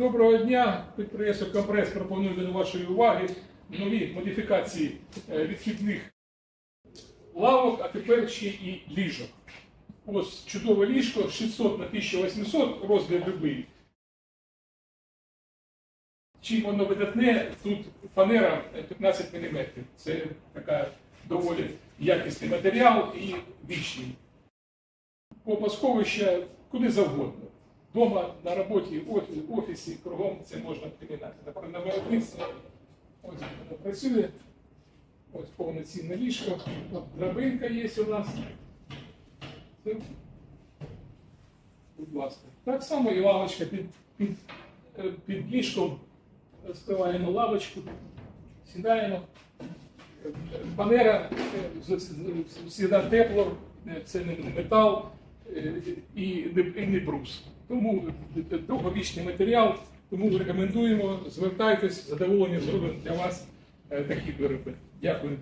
Доброго дня. Підприємство Компрес пропонує до вашої уваги нові модифікації е, відхідних лавок, а тепер ще і ліжок. Ось чудове ліжко 600 на 1800, розмір любий. Чим воно видатне, тут фанера 15 мм. Це така доволі якісний матеріал і вічний. Попа сховища куди завгодно. Дома, на роботі, в офі- в офісі, кругом це можна примінати. Наприклад, на виробництві ось воно працює. Ось повноцінне ліжко. Драбинка є у нас. Будь ласка. Так само і лавочка під, під, е, під ліжком. Розкриваємо лавочку, сідаємо. Панера завжди тепло, е, це не метал е, і не брус. Тому довговічний матеріал, тому рекомендуємо, звертайтесь, задоволення зробимо для вас е, такі вироби. Дякую.